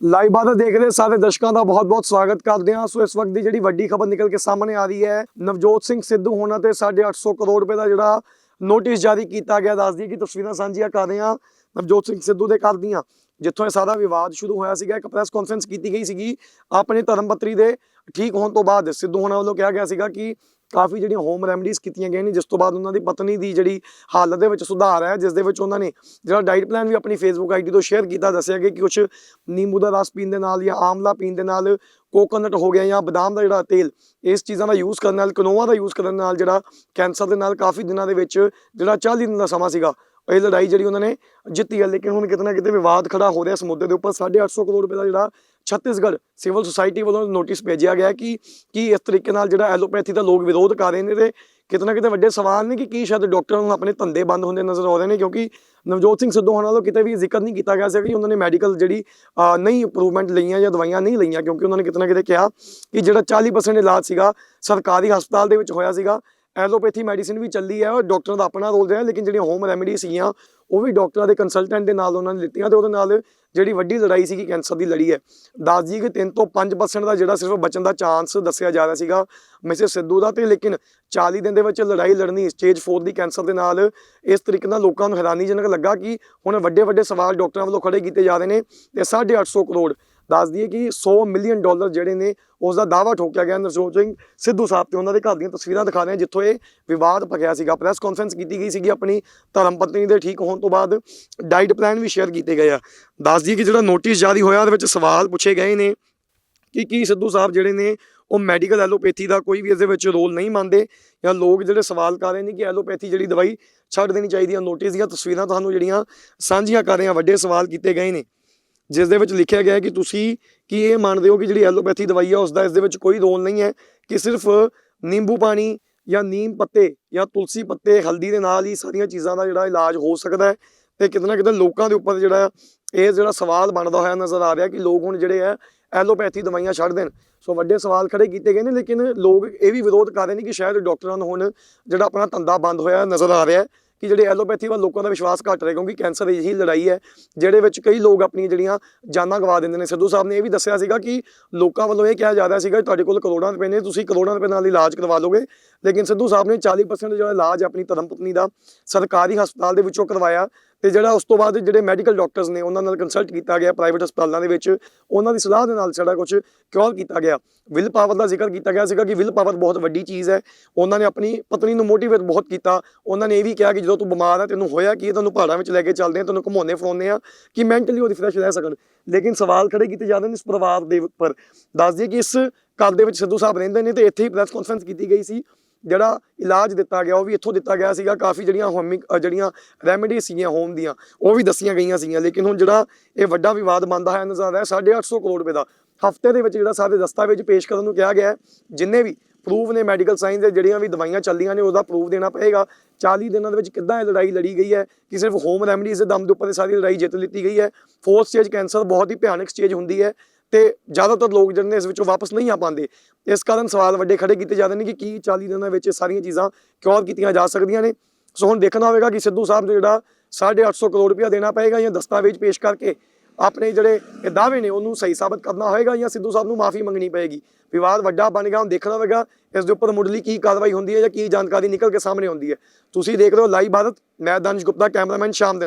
Live ਬਾਤ ਦੇਖ ਸਾਰੇ ਦਰਸ਼ਕਾਂ ਦਾ ਬਹੁਤ-ਬਹੁਤ ਸਵਾਗਤ ਕਰਦੇ ਹਾਂ। ਸੋ ਇਸ ਵਕਤ ਦੀ ਜਿਹੜੀ ਵੱਡੀ ਖਬਰ ਨਿਕਲ ਕੇ ਸਾਹਮਣੇ ਆ ਰਹੀ ਹੈ, ਨਵਜੋਤ ਸਿੰਘ ਸਿੱਧੂ ਹੋਣਾ ਤੇ 850 ਕਰੋੜ ਰੁਪਏ ਦਾ ਜਿਹੜਾ ਨੋਟਿਸ ਜਾਰੀ ਕੀਤਾ ਗਿਆ। ਦੱਸ ਦਈਏ ਕਿ ਤਸਵੀਰਾਂ ਸਾਂਝੀਆਂ ਕਰ ਰਹੇ ਹਾਂ ਨਵਜੋਤ ਸਿੰਘ ਸਿੱਧੂ ਦੇ ਘਰ ਦੀਆਂ, ਜਿੱਥੋਂ ਇਹ ਸਾਰਾ ਵਿਵਾਦ ਸ਼ੁਰੂ ਹੋਇਆ ਸੀਗਾ। ਇੱਕ ਪ੍ਰੈਸ ਕਾਨਫਰੰਸ ਕੀਤੀ ਗਈ ਸੀਗੀ ਆਪਣੇ ਧਰਮ ਪਤਰੀ ਦੇ। ਠੀਕ ਹੋਣ ਤੋਂ ਬਾਅਦ ਸਿੱਧੂ ਹੋਣਾ ਵੱਲੋਂ ਕਿਹਾ ਗਿਆ ਸੀਗਾ ਕਿ ਕਾਫੀ ਜਿਹੜੀਆਂ ਹੋਮ ਰੈਮਡੀਜ਼ ਕੀਤੀਆਂ ਗਈਆਂ ਨੇ, ਜਿਸ ਤੋਂ ਬਾਅਦ ਉਹਨਾਂ ਦੀ ਪਤਨੀ ਦੀ ਜਿਹੜੀ ਹਾਲਤ ਦੇ ਵਿੱਚ ਸੁਧਾਰ ਹੈ ਜਿਸ ਦੇ ਵਿੱਚ ਉਹਨਾਂ ਨੇ ਜਿਹੜਾ ਡਾਈਟ ਪਲਾਨ ਵੀ ਆਪਣੀ ਫੇਸਬੁੱਕ ਆਈਡੀ ਤੋਂ ਸ਼ੇਅਰ ਕੀਤਾ, ਦੱਸਿਆ ਕਿ ਕੁਝ ਨਿੰਬੂ ਦਾ ਰਸ ਪੀਣ ਦੇ ਨਾਲ ਜਾਂ ਆਮਲਾ ਪੀਣ ਦੇ ਨਾਲ ਕੋਕੋਨਟ ਹੋ ਗਿਆ ਜਾਂ ਬਦਾਮ ਦਾ ਜਿਹੜਾ ਤੇਲ, ਇਸ ਚੀਜ਼ਾਂ ਦਾ ਯੂਜ਼ ਕਰਨ ਨਾਲ ਕਨੋਆ ਦਾ ਯੂਜ਼ ਕਰਨ ਨਾਲ ਜਿਹੜਾ ਕੈਂਸਰ ਦੇ ਨਾਲ ਕਾਫੀ ਦਿਨਾਂ ਦੇ ਵਿੱਚ ਜਿਹੜਾ 40 ਦਿਨ ਦਾ ਸਮਾਂ ਸੀਗਾ, ਇਹ ਲੜਾਈ ਜਿਹੜੀ ਉਹਨਾਂ ਨੇ ਜਿੱਤੀ ਹੈ ਲੇਕਿਨ ਹੁਣ ਕਿਤੇ ਨਾ ਕਿਤੇ ਵਿਵਾਦ ਖੜਾ ਹੋ ਰਿਹਾ ਇਸ ਮੁੱਦੇ ਦੇ ਉੱਪਰ 850 ਕਰੋੜ ਰੁਪਏ ਦਾ ਜਿਹੜਾ ਛੱਤੀਸਗੜ੍ਹ ਸਿਵਲ ਸੁਸਾਇਟੀ ਵੱਲੋਂ ਨੋਟਿਸ ਭੇਜਿਆ ਗਿਆ ਕਿ, ਕੀ ਇਸ ਤਰੀਕੇ ਨਾਲ ਜਿਹੜਾ ਐਲੋਪੈਥੀ ਦਾ ਲੋਕ ਵਿਰੋਧ ਕਰ ਰਹੇ ਨੇ ਤੇ ਕਿਤੇ ਨਾ ਕਿਤੇ ਵੱਡੇ ਸਵਾਲ ਨੇ ਕਿ ਕੀ ਸ਼ਾਇਦ ਡਾਕਟਰਾਂ ਨੂੰ ਆਪਣੇ ਧੰਦੇ ਬੰਦ ਹੁੰਦੇ ਨਜ਼ਰ ਆ ਰਹੇ ਨੇ ਕਿਉਂਕਿ ਨਵਜੋਤ ਸਿੰਘ ਸਿੱਧੂ ਹੋਣਾ ਵੱਲੋਂ ਕਿਤੇ ਵੀ ਜ਼ਿਕਰ ਨਹੀਂ ਕੀਤਾ ਗਿਆ ਸੀ ਕਿ ਉਹਨਾਂ ਨੇ ਮੈਡੀਕਲ ਜਿਹੜੀ ਨਹੀਂ ਇੰਪਰੂਵਮੈਂਟ ਲਈਆਂ ਜਾਂ ਦਵਾਈਆਂ ਨਹੀਂ ਲਈਆਂ ਕਿਉਂਕਿ ਉਹਨਾਂ ਨੇ ਕਿਤੇ ਨਾ ਕਿਤੇ ਕਿਹਾ ਕਿ ਜਿਹੜਾ 40% ਇਲਾਜ ਸੀਗਾ ਸਰਕਾਰੀ ਹਸਪਤਾਲ ਦੇ ਵਿੱਚ ਹੋਇਆ ਸੀਗਾ ਐਲੋਪੈਥੀ ਮੈਡੀਸਿਨ ਵੀ ਚੱਲੀ ਹੈ ਔਰ ਡਾਕਟਰਾਂ ਦਾ ਆਪਣਾ ਰੋਲ ਰਿਹਾ, ਲੇਕਿਨ ਜਿਹੜੀਆਂ ਹੋਮ ਰੈਮੇਡੀ ਸੀਗੀਆਂ, ਉਹ ਵੀ ਡਾਕਟਰਾਂ ਦੇ ਕੰਸਲਟੈਂਟ ਦੇ ਨਾਲ ਉਹਨਾਂ ਨੇ ਲਿੱਤੀਆਂ ਤੇ ਉਹਦੇ ਨਾਲ ਜਿਹੜੀ ਵੱਡੀ ਲੜਾਈ ਸੀਗੀ ਕੈਂਸਰ ਦੀ ਲੜੀ ਹੈ। ਦੱਸ ਜੀ, ਕਿ 3 ਤੋਂ 5% ਦਾ ਜਿਹੜਾ ਸਿਰਫ ਬਚਣ ਦਾ ਚਾਂਸ ਦੱਸਿਆ ਜਾ ਰਿਹਾ ਸੀਗਾ ਮਿਸਿਸ ਸਿੱਧੂ ਦਾ ਤੇ ਲੇਕਿਨ 40 ਦਿਨ ਦੇ ਵਿੱਚ ਲੜਾਈ ਲੜਨੀ ਸਟੇਜ 4 ਦੀ ਕੈਂਸਰ ਦੇ ਨਾਲ ਇਸ ਤਰੀਕੇ ਨਾਲ ਲੋਕਾਂ ਨੂੰ ਹੈਰਾਨੀਜਨਕ ਲੱਗਾ ਕਿ ਹੁਣ ਵੱਡੇ ਵੱਡੇ ਸਵਾਲ ਡਾਕਟਰਾਂ ਵੱਲੋਂ ਖੜੇ ਕੀਤੇ ਜਾ ਰਹੇ ਨੇ ਤੇ 850 ਕਰੋੜ ਦੱਸ ਦਈਏ ਕਿ 100 ਮਿਲੀਅਨ ਡਾਲਰ ਜਿਹੜੇ ਨੇ ਉਸ ਦਾ ਦਾਅਵਾ ਠੋਕਿਆ ਗਿਆ ਨਵਜੋਤ ਸਿੰਘ ਸਿੱਧੂ ਸਾਹਿਬ ਤੇ ਉਹਨਾਂ ਦੇ ਘਰ ਦੀਆਂ ਤਸਵੀਰਾਂ ਦਿਖਾ ਰਹੇ ਹਾਂ, ਜਿੱਥੋਂ ਇਹ ਵਿਵਾਦ ਪਕਿਆ ਸੀਗਾ। ਪ੍ਰੈਸ ਕਾਨਫਰੰਸ ਕੀਤੀ ਗਈ ਸੀਗੀ ਆਪਣੀ ਧਰਮ ਪਤਨੀ ਦੇ ਠੀਕ ਹੋਣ ਤੋਂ ਬਾਅਦ। ਡਾਈਟ ਪਲਾਨ ਵੀ ਸ਼ੇਅਰ ਕੀਤੇ ਗਏ ਆ। ਦੱਸ ਦਈਏ ਕਿ ਜਿਹੜਾ ਨੋਟਿਸ ਜਾਰੀ ਹੋਇਆ, ਉਹਦੇ ਵਿੱਚ ਸਵਾਲ ਪੁੱਛੇ ਗਏ ਨੇ ਕਿ ਕੀ ਸਿੱਧੂ ਸਾਹਿਬ ਜਿਹੜੇ ਨੇ, ਉਹ ਮੈਡੀਕਲ ਐਲੋਪੈਥੀ ਦਾ ਕੋਈ ਵੀ ਇਸ ਦੇ ਵਿੱਚ ਰੋਲ ਨਹੀਂ ਮੰਨਦੇ, ਜਾਂ ਲੋਕ ਜਿਹੜੇ ਸਵਾਲ ਕਰ ਰਹੇ ਨੇ ਕਿ ਐਲੋਪੈਥੀ ਜਿਹੜੀ ਦਵਾਈ ਛੱਡ ਦੇਣੀ ਚਾਹੀਦੀ ਹੈ ਨੋਟਿਸ ਦੀਆਂ ਤਸਵੀਰਾਂ ਤੁਹਾਨੂੰ ਜਿਹੜੀਆਂ ਸਾਂਝੀਆਂ ਕਰ ਰਹੇ ਆ, ਵੱਡੇ ਸਵਾਲ ਕੀਤੇ ਗਏ ਨੇ। ਜਿਸ ਦੇ ਵਿੱਚ ਲਿਖਿਆ ਗਿਆ ਹੈ ਕਿ ਤੁਸੀਂ ਕੀ ਇਹ ਮੰਨਦੇ ਹੋ ਕਿ ਜਿਹੜੀ ਐਲੋਪੈਥੀ ਦਵਾਈ ਹੈ ਉਸ ਦਾ ਇਸ ਦੇ ਵਿੱਚ ਕੋਈ ਰੋਲ ਨਹੀਂ ਹੈ ਕਿ ਸਿਰਫ ਨਿੰਬੂ ਪਾਣੀ ਜਾਂ ਨੀਮ ਪੱਤੇ ਜਾਂ ਤੁਲਸੀ ਪੱਤੇ, ਹਲਦੀ ਦੇ ਨਾਲ ਹੀ ਸਾਰੀਆਂ ਚੀਜ਼ਾਂ ਦਾ ਜਿਹੜਾ ਇਲਾਜ ਹੋ ਸਕਦਾ ਹੈ ਤੇ ਕਿਤੇ ਨਾ ਕਿਤੇ ਲੋਕਾਂ ਦੇ ਉੱਪਰ ਜਿਹੜਾ ਇਹ ਜਿਹੜਾ ਸਵਾਲ ਬਣਦਾ ਹੋਇਆ ਨਜ਼ਰ ਆ ਰਿਹਾ ਕਿ ਲੋਕ ਹੁਣ ਜਿਹੜੇ ਆ ਐਲੋਪੈਥੀ ਦਵਾਈਆਂ ਛੱਡ ਦੇਣ। ਸੋ ਵੱਡੇ ਸਵਾਲ ਖੜੇ ਕੀਤੇ ਗਏ ਨੇ, ਲੇਕਿਨ ਲੋਕ ਇਹ ਵੀ ਵਿਰੋਧ ਕਰ ਰਹੇ ਨੇ ਕਿ ਸ਼ਾਇਦ ਡਾਕਟਰਾਂ ਨੂੰ ਹੁਣ ਜਿਹੜਾ ਆਪਣਾ ਧੰਦਾ ਬੰਦ ਹੋਇਆ ਨਜ਼ਰ ਆ ਰਿਹਾ ਕਿ ਜਿਹੜੇ ਐਲੋਪੈਥੀ ਵੱਲ ਲੋਕਾਂ ਦਾ ਵਿਸ਼ਵਾਸ ਘਟ ਰਿਹਾ, ਕਿਉਂਕਿ ਕੈਂਸਰ ਇਹੀ ਲੜਾਈ ਹੈ ਜਿਹੜੇ ਵਿੱਚ ਕਈ ਲੋਕ ਆਪਣੀਆਂ ਜਿਹੜੀਆਂ ਜਾਨਾਂ ਗਵਾ ਦਿੰਦੇ ਨੇ। ਸਿੱਧੂ ਸਾਹਿਬ ਨੇ ਇਹ ਵੀ ਦੱਸਿਆ ਸੀਗਾ ਕਿ ਲੋਕਾਂ ਵੱਲੋਂ ਇਹ ਕਿਹਾ ਜਾ ਰਿਹਾ ਸੀਗਾ ਤੁਹਾਡੇ ਕੋਲ ਕਰੋੜਾਂ ਰੁਪਏ ਨੇ, ਤੁਸੀਂ ਕਰੋੜਾਂ ਰੁਪਏ ਨਾਲ ਇਲਾਜ ਕਰਵਾ ਲੋਗੇ। ਲੇਕਿਨ ਸਿੱਧੂ ਸਾਹਿਬ ਨੇ 40% ਜਿਹੜਾ ਇਲਾਜ ਆਪਣੀ ਧਰਮ ਪਤਨੀ ਦਾ ਸਰਕਾਰੀ ਹਸਪਤਾਲ ਦੇ ਵਿੱਚੋਂ ਕਰਵਾਇਆ। ਤੇ ਜਿਹੜਾ ਉਸ ਤੋਂ ਬਾਅਦ ਜਿਹੜੇ ਮੈਡੀਕਲ ਡਾਕਟਰਸ ਨੇ ਉਹਨਾਂ ਨਾਲ ਕੰਸਲਟ ਕੀਤਾ ਗਿਆ ਪ੍ਰਾਈਵੇਟ ਹਸਪਤਾਲਾਂ ਦੇ ਵਿੱਚ ਉਹਨਾਂ ਦੀ ਸਲਾਹ ਦੇ ਨਾਲ ਸਾਡਾ ਕੁਝ ਕਿਉਰ ਕੀਤਾ ਗਿਆ। ਵਿਲ ਪਾਵਰ ਦਾ ਜ਼ਿਕਰ ਕੀਤਾ ਗਿਆ ਸੀਗਾ ਕਿ ਵਿਲ ਪਾਵਰ ਬਹੁਤ ਵੱਡੀ ਚੀਜ਼ ਹੈ। ਉਹਨਾਂ ਨੇ ਆਪਣੀ ਪਤਨੀ ਨੂੰ ਮੋਟੀਵੇਟ ਬਹੁਤ ਕੀਤਾ। ਉਹਨਾਂ ਨੇ ਇਹ ਵੀ ਕਿਹਾ ਕਿ ਜਦੋਂ ਤੂੰ ਬਿਮਾਰ ਹੈ ਤੈਨੂੰ ਹੋਇਆ ਕੀ ਹੈ, ਤੈਨੂੰ ਪਹਾੜਾਂ ਵਿੱਚ ਲੈ ਕੇ ਚੱਲਦੇ ਆ ਤੈਨੂੰ ਘੁਮਾਉਣੇ ਫਰਾਉਂਦੇ ਆ ਕਿ ਮੈਂਟਲੀ ਉਹ ਰਿਫਰੈਸ਼ ਰਹਿ ਸਕਣ। ਲੇਕਿਨ ਸਵਾਲ ਖੜੇ ਕੀਤੇ ਜਾਂਦੇ ਨੇ ਇਸ ਪਰਿਵਾਰ ਦੇ ਉੱਪਰ। ਦੱਸ ਦਈਏ ਕਿ ਇਸ ਘਰ ਦੇ ਵਿੱਚ ਸਿੱਧੂ ਸਾਹਿਬ ਰਹਿੰਦੇ ਨੇ ਤੇ ਇੱਥੇ ਹੀ ਪ੍ਰੈਸ ਕਾਨਫਰੰਸ ਕੀਤੀ ਗਈ ਸੀ। ਜਿਹੜਾ ਇਲਾਜ ਦਿੱਤਾ ਗਿਆ, ਉਹ ਵੀ ਇੱਥੋਂ ਦਿੱਤਾ ਗਿਆ ਸੀਗਾ। ਕਾਫੀ ਜਿਹੜੀਆਂ ਹੋਮਿਕ ਜਿਹੜੀਆਂ ਰੈਮੇਡੀ ਸੀਗੀਆਂ ਹੋਮ ਦੀਆਂ, ਉਹ ਵੀ ਦੱਸੀਆਂ ਗਈਆਂ ਸੀਗੀਆਂ। ਲੇਕਿਨ ਹੁਣ ਜਿਹੜਾ ਇਹ ਵੱਡਾ ਵਿਵਾਦ ਬਣਦਾ ਹੈ ਨਜ਼ਰ ਆ ਰਿਹਾ 850 ਕਰੋੜ ਰੁਪਏ ਦਾ। ਹਫ਼ਤੇ ਦੇ ਵਿੱਚ ਜਿਹੜਾ ਸਾਡੇ ਦਸਤਾਵੇਜ਼ ਪੇਸ਼ ਕਰਨ ਨੂੰ ਕਿਹਾ ਗਿਆ ਹੈ, ਜਿੰਨੇ ਵੀ ਪ੍ਰੂਫ ਨੇ ਮੈਡੀਕਲ ਸਾਇੰਸ ਦੇ, ਜਿਹੜੀਆਂ ਵੀ ਦਵਾਈਆਂ ਚੱਲਦੀਆਂ ਨੇ, ਉਹਦਾ ਪ੍ਰੂਫ ਦੇਣਾ ਪਏਗਾ। 40 ਦਿਨਾਂ ਦੇ ਵਿੱਚ ਕਿੱਦਾਂ ਇਹ ਲੜਾਈ ਲੜੀ ਗਈ ਹੈ ਕਿ ਸਿਰਫ ਹੋਮ ਰੈਮਡੀਜ਼ ਦੇ ਦਮ ਦੇ ਉੱਪਰ ਸਾਰੀ ਲੜਾਈ ਜਿੱਤ ਲਿੱਤੀ ਗਈ ਹੈ। ਫੋਰਥ ਸਟੇਜ ਕੈਂਸਰ ਬਹੁਤ ਹੀ ਭਿਆਨਕ ਸਟੇਜ ਹੁੰਦੀ ਹੈ। ਤੇ ਜ਼ਿਆਦਾਤਰ ਲੋਕ ਜਿਹੜੇ ਨੇ ਇਸ ਵਿੱਚੋਂ ਵਾਪਸ ਨਹੀਂ ਆ ਪਾਉਂਦੇ। ਇਸ ਕਾਰਨ ਸਵਾਲ ਵੱਡੇ ਖੜੇ ਕੀਤੇ ਜਾਂਦੇ ਨੇ ਕਿ ਕੀ 40 ਦਿਨਾਂ ਵਿੱਚ ਇਹ ਸਾਰੀਆਂ ਚੀਜ਼ਾਂ ਕਿਉਂ ਕੀਤੀਆਂ ਜਾ ਸਕਦੀਆਂ ਨੇ? ਸੋ ਹੁਣ ਦੇਖਣਾ ਹੋਵੇਗਾ ਕਿ ਸਿੱਧੂ ਸਾਹਿਬ ਨੂੰ ਜਿਹੜਾ 850 ਕਰੋੜ ਰੁਪਇਆ ਦੇਣਾ ਪਏਗਾ ਜਾਂ ਦਸਤਾਵੇਜ਼ ਪੇਸ਼ ਕਰਕੇ ਆਪਣੇ ਜਿਹੜੇ ਇਹ ਦਾਅਵੇ ਨੇ ਉਹਨੂੰ ਸਹੀ ਸਾਬਤ ਕਰਨਾ ਹੋਏਗਾ ਜਾਂ ਸਿੱਧੂ ਸਾਹਿਬ ਨੂੰ ਮਾਫੀ ਮੰਗਣੀ ਪਏਗੀ। ਵਿਵਾਦ ਵੱਡਾ ਬਣ ਗਿਆ, ਹੁਣ ਦੇਖਣਾ ਹੋਵੇਗਾ ਇਸ ਦੇ ਉੱਪਰ ਮੁੱਢਲੀ ਕੀ ਕਾਰਵਾਈ ਹੁੰਦੀ ਹੈ ਜਾਂ ਕੀ ਜਾਣਕਾਰੀ ਨਿਕਲ ਕੇ ਸਾਹਮਣੇ ਆਉਂਦੀ ਹੈ। ਤੁਸੀਂ ਦੇਖ ਰਹੇ ਹੋ ਲਾਈਵ ਭਾਰਤ ਮੈਂ ਦਾਨਿਸ਼ ਗੁਪਤਾ, ਕੈਮਰਾਮੈਨ ਸ਼ਾਮ ਦੇ ਨਾਲ।